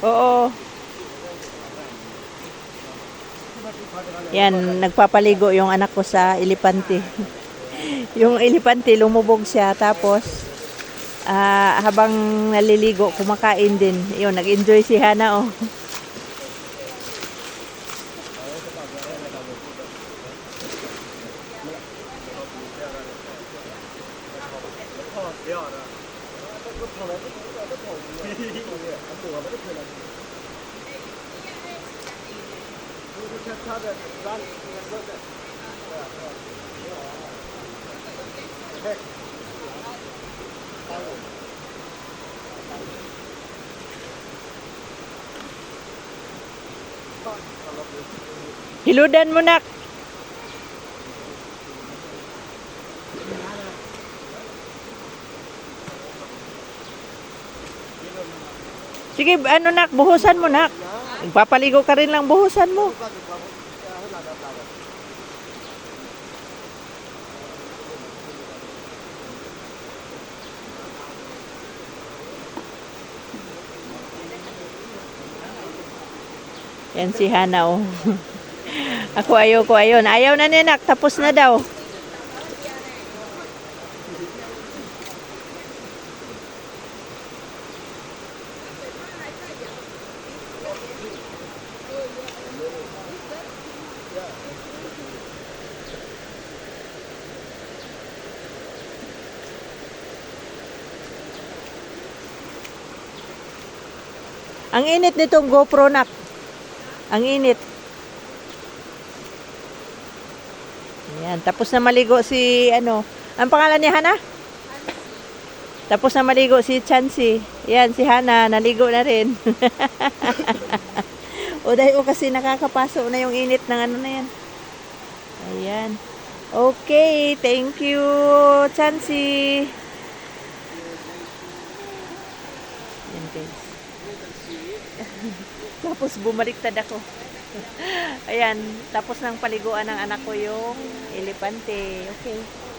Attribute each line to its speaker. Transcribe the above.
Speaker 1: Oo. Yan, nagpapaligo yung anak ko sa elepante. yung elepante, lumubog siya. Tapos, ah, habang naliligo, kumakain din. Yun, nag-enjoy si Hana, oh. Hiludan mo, nak. Sige, ano nak, buhusan mo nak. Papaligo ka rin lang, buhusan mo. Yan si Hana, oh. Ako ayaw ko ayun. Ayaw na ni nak, tapos na daw. Ang init nitong GoPro nak. Ang init. Ayan, tapos na maligo si ano, ang pangalan ni Hana? Tapos na maligo si Chancy. Yan, si Hana, naligo na rin. o dahil o kasi nakakapaso na yung init ng ano na yan. Ayan. Okay, thank you, Chancy. Yan guys. Tapos bumaliktad ako. Ayan, tapos ng paliguan ng anak ko yung elepante. Okay.